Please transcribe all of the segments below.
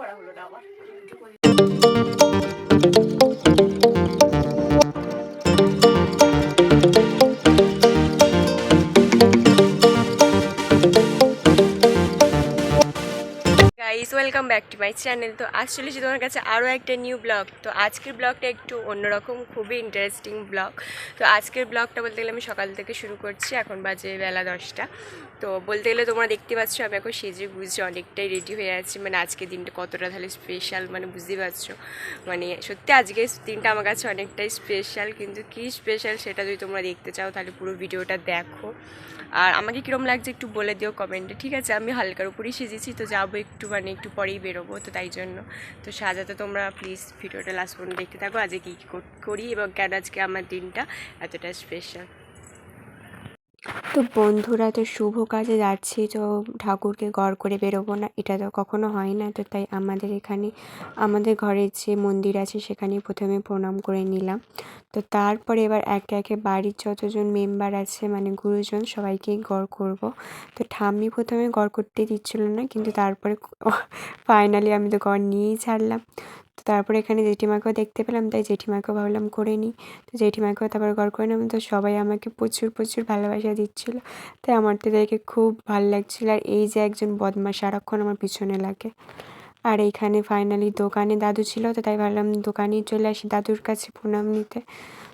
করা হলো না আমার welcome back to my channel তো আজ চলেছি তোমার কাছে আরও একটা নিউ ব্লগ তো আজকের ব্লগটা একটু অন্যরকম, খুবই ইন্টারেস্টিং ব্লগ তো আজকের ব্লগটা বলতে গেলে আমি সকাল থেকে শুরু করছি, এখন বাজে বেলা দশটা। তো বলতে গেলে তোমরা দেখতে পাচ্ছ, আমি এখন সেজে গুজে অনেকটাই রেডি হয়ে আছি। মানে আজকের দিনটা কতটা তাহলে স্পেশাল মানে বুঝতেই পারছ? মানে সত্যি আজকের দিনটা আমার কাছে অনেকটাই স্পেশাল কিন্তু কী স্পেশাল সেটা যদি তোমরা দেখতে চাও, তাহলে পুরো ভিডিওটা দেখো। আর আমাকে কীরকম লাগছে একটু বলে দিও কমেন্টে ঠিক আছে? আমি হালকার উপরেই সেজেছি, তো যাব একটু মানে একটু পরেই বেরোবো, তো তাই জন্য। তো সাজাতে তোমরা প্লিজ ভিডিওটা লাস্ট পর্যন্ত দেখতে থাকো। আজকে কী কী করি এবং কেন আজকে আমার দিনটা এতটা স্পেশাল তো বন্ধুরা, তো শুভ কাজে যাচ্ছি। তো ঠাকুরকে গড় করে বেরোবো না, এটা তো কখনো হয় না। তো তাই আমাদের এখানে, আমাদের ঘরের যে মন্দির আছে, সেখানে প্রথমে প্রণাম করে নিলাম। তো তারপরে এবার একে একে বাড়ির যতজন মেম্বার আছে মানে গুরুজন সবাইকেই গড় করব। তো ঠাম্মি প্রথমে গড় করতে দিচ্ছিল না, কিন্তু তারপরে ফাইনালি আমি তো গড় নিয়েই ছাড়লাম। তো তারপরে এখানে জেঠিমাকেও দেখতে পেলাম, তাই জেঠিমাকেও ভাবলাম করে নিই। তো জেঠিমাকেও তারপর গড় করে নিলাম, তো সবাই আমাকে প্রচুর প্রচুর ভালোবাসা দিচ্ছিল। তাই আমার তো দেখে খুব ভালো লাগছিল, আর এই যে একজন বদমাস সারাক্ষণ আমার পিছনে লাগে। আর এইখানে ফাইনালি দোকানে দাদু ছিল, তো তাই ভাবলাম দোকানেই চলে আসি দাদুর কাছে প্রণাম নিতে।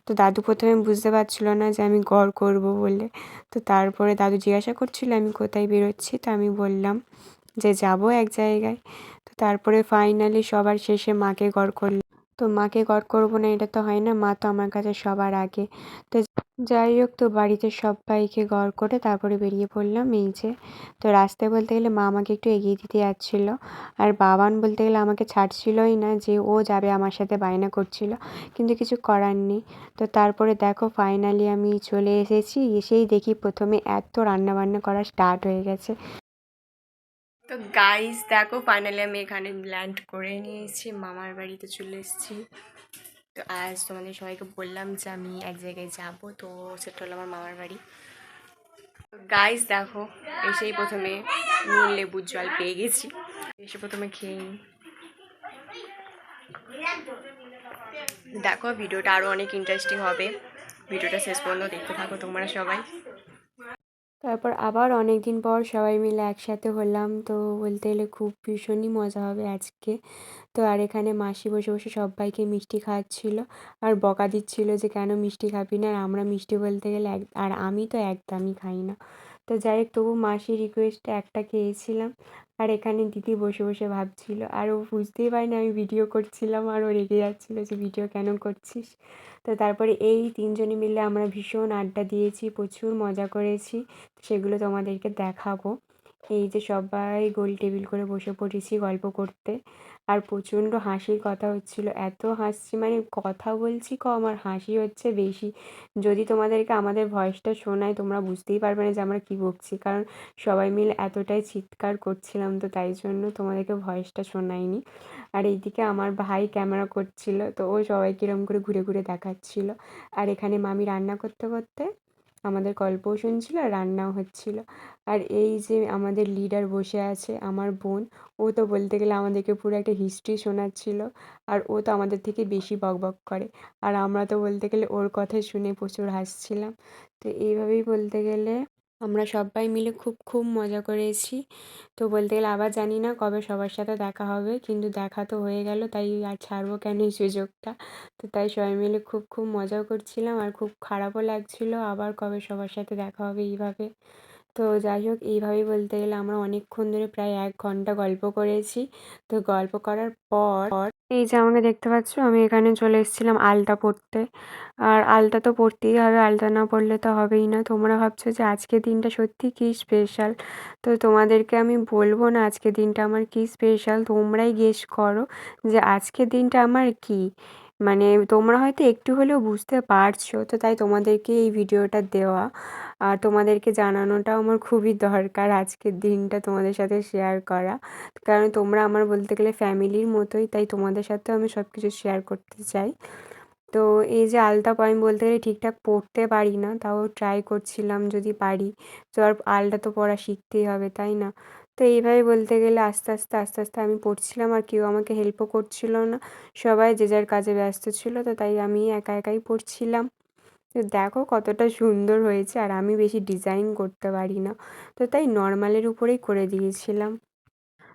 তো দাদু প্রথমে বুঝতে পারছিল না যে আমি গড় করব বলে। তো তারপরে দাদু জিজ্ঞাসা করছিল আমি কোথায় বেরোচ্ছি, তো আমি বললাম যে যাব এক জায়গায়। তো তারপরে ফাইনালি সবার শেষে মাকে গড় করলাম। তো মাকে গড় করব না এটা তো হয় না, মা তো আমার কাছে সবার আগে। তো যাই হোক, তো বাড়িতে সবাইকে গড় করে তারপরে বেরিয়ে পড়লাম এই যে। তো রাস্তায় বলতে গেলে মা আমাকে একটু এগিয়ে দিতে যাচ্ছিল। আর বাবান বলতে গেলে আমাকে ছাড়ছিলই না যে ও যাবে আমার সাথে বায়না করছিল, কিন্তু কিছু করার নেই। তো তারপরে দেখো ফাইনালি আমি চলে এসেছি, এসেই দেখি প্রথমে এত রান্নাবান্না করা স্টার্ট হয়ে গেছে। তো গাইস দেখো ফাইনালি আমি এখানে ল্যান্ড করে নিয়েছি মামার বাড়িতে চলে এসেছি। তো আজ তোমাদের সবাইকে বললাম যে আমি এক জায়গায় যাব, তো সেটা হলো আমার মামার বাড়ি। গাইস দেখো, এসেই প্রথমে নুন, লেবুর জল পেয়ে গেছি। এসে প্রথমে খেয়ে নিই। দেখো, ভিডিওটা আরও অনেক ইন্টারেস্টিং হবে। ভিডিওটা শেষ পর্যন্ত দেখতে থাকো তোমরা সবাই। তারপর আবার অনেক দিন পর সবাই মিলে একসাথে হলাম। তো বলতে গেলে খুব ভীষণই মজা হবে আজকে। তো আর এখানে মাসি বসে বসে সবাইকে মিষ্টি খাওয়াচ্ছিল। আর বকা দিচ্ছিল যে, কেন মিষ্টি খাবি না? আর আমরা মিষ্টি বলতে গেলে এক, আর আমি তো একদমই খাই না। তো যাই হোক তবু মাসির রিকোয়েস্টে একটা খেয়েছিলাম। আর এখানে দিদি বসে বসে ভাবছিল। আর ও বুঝতেই পারিনি আমি ভিডিও করছিলাম আর ও রেগে যাচ্ছিল যে ভিডিও কেন করছিস? তো তারপরে এই তিনজনে মিলে আমরা ভীষণ আড্ডা দিয়েছি, প্রচুর মজা করেছি। সেগুলো তোমাদেরকে দেখাবো। এই যে সবাই গোল টেবিল করে বসে পড়েছি গল্প করতে। আর প্রচণ্ড হাসির কথা হচ্ছিল। এত হাসছি মানে কথা বলছি কম আর হাসি হচ্ছে বেশি। যদি তোমাদেরকে আমাদের ভয়েসটা শোনায় তোমরা বুঝতেই পারবে না যে আমরা কী বকছি। কারণ সবাই মিলে এতটাই চিৎকার করছিলাম তো তাই জন্য তোমাদেরকে ভয়েসটা শোনায়নি আর এইদিকে আমার ভাই ক্যামেরা করছিল তো ও সবাই এরকম করে ঘুরে ঘুরে দেখাচ্ছিল। আর এখানে মামি রান্না করতে করতে আমাদের গল্পও শুনছিল আর রান্নাও হচ্ছিল। আর এই যে আমাদের লিডার বসে আছে, আমার বোন, ও তো বলতে গেলে আমাদেরকে পুরো একটা হিস্ট্রি শোনাচ্ছিল আর ও তো আমাদের থেকে বেশি বকবক করে। আর আমরা তো বলতে গেলে ওর কথা শুনে প্রচুর হাসছিলাম। তো এইভাবেই বলতে গেলে আমরা সবাই মিলে খুব খুব মজা করেছি। তো বলতে গেলে আবার জানি না কবে সবার সাথে দেখা হবে, কিন্তু দেখা তো হয়ে গেল, তাই আর ছাড়বো কেন এই সুযোগটা? তো তাই সবাই মিলে খুব খুব মজাও করছিলাম আর খুব খারাপও লাগছিল আবার কবে সবার সাথে দেখা হবে এইভাবে। তো যাই হোক, এইভাবেই বলতে গেলে আমরা অনেকক্ষণ ধরে প্রায় এক ঘণ্টা গল্প করেছি। তো গল্প করার পর এই যে আমাকে দেখতে পাচ্ছ, আমি এখানে চলে এসেছিলাম আলতা পড়তে আর আলতা তো পড়তেই হবে, আলতা না পড়লে তো হবেই না। তোমরা ভাবছ যে আজকের দিনটা সত্যি কী স্পেশাল তো তোমাদেরকে আমি বলব না আজকের দিনটা আমার কী স্পেশাল তোমরাই গেস করো যে আজকের দিনটা আমার কী। মানে তোমরা হয়তো একটু হলেও বুঝতে পারছ। তো তাই তোমাদেরকে এই ভিডিওটা দেওয়া। আর তোমাদেরকে জানানোটাও আমার খুবই দরকার আজকের দিনটা তোমাদের সাথে শেয়ার করা। কারণ তোমরা আমার বলতে গেলে ফ্যামিলির মতোই, তাই তোমাদের সাথেও আমি সব কিছু শেয়ার করতে চাই। তো এই যে আলতা আমি বলতে গেলে ঠিকঠাক পড়তে পারি না, তাও ট্রাই করছিলাম যদি পারি। তো আর আলতা তো পড়া শিখতেই হবে, তাই না? তো এইভাবে বলতে গেলে আস্তে আস্তে আস্তে আস্তে আমি পড়ছিলাম আর কেউ আমাকে হেল্পও করছিল না। সবাই যে যার কাজে ব্যস্ত ছিল, তো তাই আমি একা, একাই পড়ছিলাম। তো দেখো কতটা সুন্দর হয়েছে আর আমি বেশি ডিজাইন করতে পারি না। তো তাই নর্মালের উপরেই করে দিয়েছিলাম।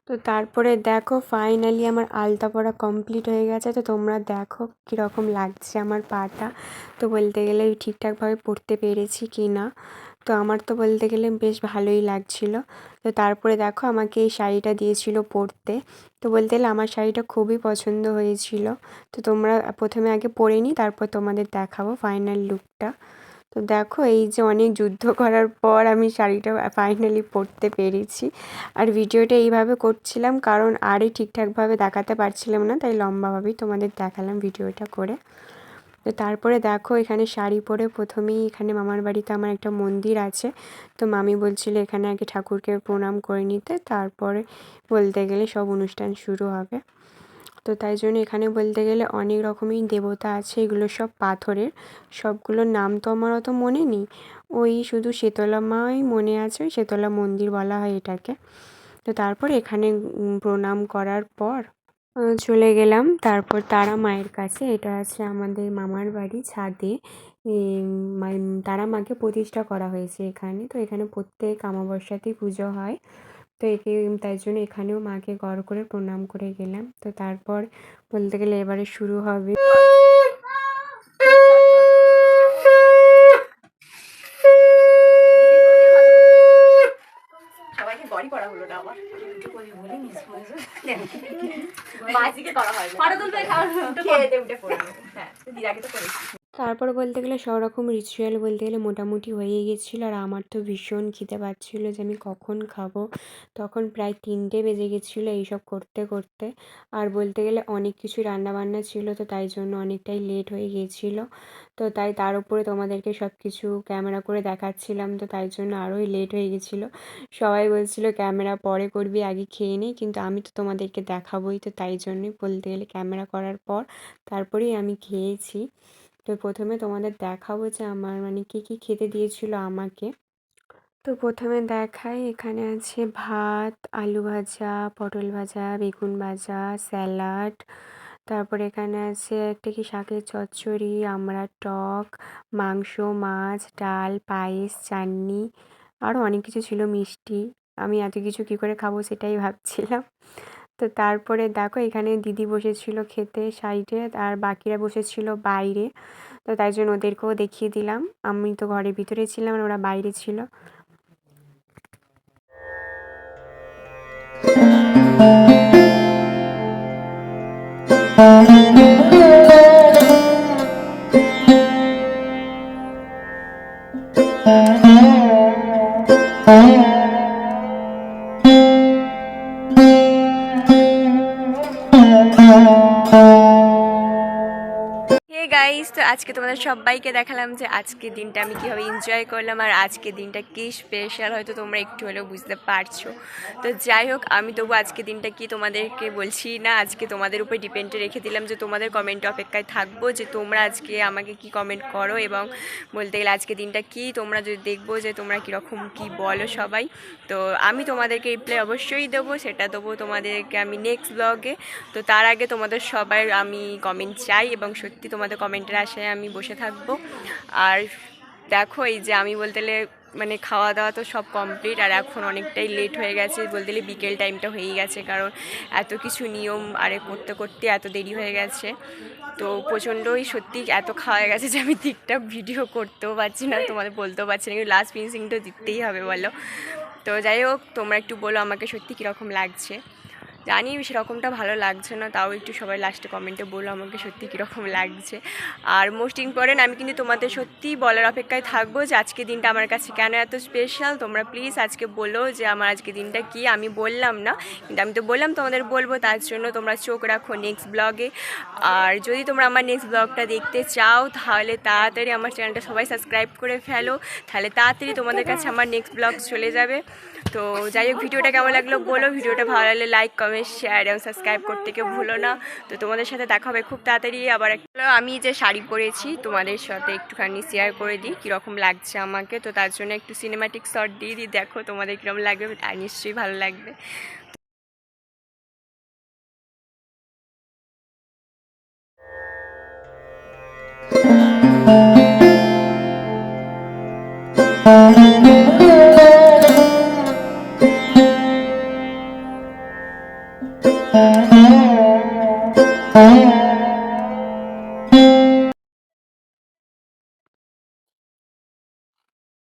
তো তারপরে দেখো ফাইনালি আমার আলতা পরা কমপ্লিট হয়ে গেছে। তো তোমরা দেখো কীরকম লাগছে আমার পাটা। তো বলতে গেলে ঠিকঠাকভাবে পরতে পেরেছি কি না তো আমার তো বলতে গেলে বেশ ভালোই লাগছিল। তো তারপরে দেখো আমাকে এই শাড়িটা দিয়েছিল পরতে। তো বলতে গেলে আমার শাড়িটা খুবই পছন্দ হয়েছিল। তো তোমরা প্রথমে আগে পরে নিই তারপর তোমাদের দেখাবো ফাইনাল লুকটা তো দেখো এই যে অনেক যুদ্ধ করার পর আমি শাড়িটা ফাইনালি পরতে পেরেছি। আর ভিডিওটা এইভাবে করছিলাম কারণ আরই ঠিকঠাকভাবে দেখাতে পারছিলাম না, তাই লম্বাভাবেই তোমাদের দেখালাম ভিডিওটা করে। তো তারপরে দেখো এখানে শাড়ি পরে প্রথমেই এখানে মামার বাড়িতে আমার একটা মন্দির আছে। তো মামি বলছিল এখানে আগে ঠাকুরকে প্রণাম করে নিতে, তারপরে বলতে গেলে সব অনুষ্ঠান শুরু হবে। তো তাই জন্য এখানে বলতে গেলে অনেক রকমই দেবতা আছে, এগুলো সব পাথরের। সবগুলোর নাম তো আমার অত মনে নেই। ওই শুধু শীতলা মাই মনে আছে শীতলা মন্দির বলা হয় এটাকে। তো তারপর এখানে প্রণাম করার পর চলে গেলাম। তারপর তারা মায়ের কাছে, এটা আছে আমাদের মামার বাড়ি ছাদে। তারা মাকে প্রতিষ্ঠা করা হয়েছে এখানে। তো এখানে প্রত্যেক অমাবস্যাতেই পুজো হয়। তো একে, তাই জন্য এখানেও মাকে গড় করে প্রণাম করে গেলাম। তো তারপর বলতে গেলে এবারে শুরু হবে। সবাইকে করা হলো না আমার। মাঝিকে করা হয় ফটো তুলবে খেয়ে উঠে পড়ে। হ্যাঁ দিদাকে তো করেছি। তারপর বলতে গেলে সব রকম রিচুয়াল বলতে গেলে মোটামুটি হয়ে গেছিল। আর আমার তো ভীষণ খিদে পাচ্ছিলো যে আমি কখন খাব। তখন প্রায় তিনটে বেজে গেছিল এইসব করতে করতে। আর বলতে গেলে অনেক কিছু রান্নাবান্না ছিল তো তাই জন্য অনেকটাই লেট হয়ে গিয়েছিল তো তাই তার উপরে তোমাদেরকে সব কিছু ক্যামেরা করে দেখাচ্ছিলাম তো তাই জন্য আরোই লেট হয়ে গেছিল। সবাই বলছিল ক্যামেরা পরে করবি, আগে খেয়ে নে। কিন্তু আমি তো তোমাদেরকে দেখাবোই তো তাই জন্যই বলতে গেলে ক্যামেরা করার পর তারপরেই আমি খেয়েছি। তো প্রথমে তোমাদের দেখাবো যে আমার মানে কী কী খেতে দিয়েছিল আমাকে। তো প্রথমে দেখাই এখানে আছে ভাত, আলু ভাজা, পটল ভাজা, বেগুন ভাজা, স্যালাড। তারপরে এখানে আছে একটা কি শাকের চচ্চড়ি আমরা টক, মাংস, মাছ, ডাল, পায়েস, চাটনি। আরও অনেক কিছু ছিল মিষ্টি। আমি এত কিছু কী করে খাব সেটাই ভাবছিলাম। তো তারপরে দেখো এখানে দিদি বসেছিল খেতে সাইডে আর বাকিরা বসেছিল বাইরে। তো তাই জন্য ওদেরকেও দেখিয়ে দিলাম। আমি তো ঘরের ভিতরে ছিলাম আর ওরা বাইরে ছিল। হে আজকে তোমাদের সবাইকে দেখালাম যে আজকের দিনটা আমি কীভাবে এনজয় করলাম আর আজকের দিনটা কী স্পেশাল হয়তো তোমরা একটু হলেও বুঝতে পারছ। তো যাই হোক, আমি তবু আজকের দিনটা কি তোমাদেরকে বলছি না, আজকে তোমাদের উপর ডিপেন্ডে রেখে দিলাম যে তোমাদের কমেন্ট অপেক্ষায় থাকব যে তোমরা আজকে আমাকে কি কমেন্ট করো এবং বলতে গেলে আজকে দিনটা কি? তোমরা যদি দেখব যে তোমরা কীরকম কি বলো সবাই। তো আমি তোমাদেরকে রিপ্লাই অবশ্যই দেবো, সেটা দেবো তোমাদেরকে আমি নেক্সট ব্লগে তো তার আগে তোমাদের সবাই আমি কমেন্ট চাই এবং সত্যি তোমাদের কমেন্টের আশায় আমি বসে থাকব। আর দেখো, এই যে আমি বলতে গেলে মানে খাওয়া দাওয়া তো সব কমপ্লিট আর এখন অনেকটাই লেট হয়ে গেছে। বলতে গেলে বিকেল টাইমটা হয়েই গেছে, কারণ এত কিছু নিয়ম আরে করতে করতে এত দেরি হয়ে গেছে। তো প্রচণ্ডই সত্যি এত খাওয়া গেছে যে আমি ঠিকঠাক ভিডিও করতেও পারছি না, তোমাদের বলতেও পারছি না, কিন্তু লাস্ট ফিনিশিং তো দিতেই হবে, বলো। তো যাই হোক, তোমরা একটু বলো আমাকে সত্যি কীরকম লাগছে। জানি সেরকমটা ভালো লাগছে না, তাও একটু সবাই লাস্টে কমেন্টে বলো আমাকে সত্যি কীরকম লাগছে। আর মোস্ট ইম্পর্টেন্ট আমি কিন্তু তোমাদের সত্যিই বলার অপেক্ষায় থাকব যে আজকে দিনটা আমার কাছে কেন এত স্পেশাল তোমরা প্লিজ আজকে বলো যে আমার আজকে দিনটা কি? আমি বললাম না, কিন্তু আমি তো বললাম তোমাদের বলব, তার জন্য তোমরা চোখ রাখো নেক্সট ব্লগে আর যদি তোমরা আমার নেক্সট ব্লগটা দেখতে চাও, তাহলে তাড়াতাড়ি আমার চ্যানেলটা সবাই সাবস্ক্রাইব করে ফেলো। তাহলে তাড়াতাড়ি তোমাদের কাছে আমার নেক্সট ব্লগ চলে যাবে। তো যাই হোক, ভিডিওটা কেমন লাগল বলো। ভিডিওটা ভালো লাগলে লাইক কমেন্ট শেয়ার এবং সাবস্ক্রাইব করতে কেউ ভুলো না। তো তোমাদের সাথে দেখা হবে খুব তাড়াতাড়ি আবার একটা আমি যে শাড়ি পরেছি তোমাদের সাথে একটুখানি শেয়ার করে দিই, কীরকম লাগছে আমাকে। তো তার জন্য একটু সিনেমাটিক শট দিয়ে দিই। দেখো তোমাদের কীরকম লাগবে আর নিশ্চয়ই ভালো লাগবে।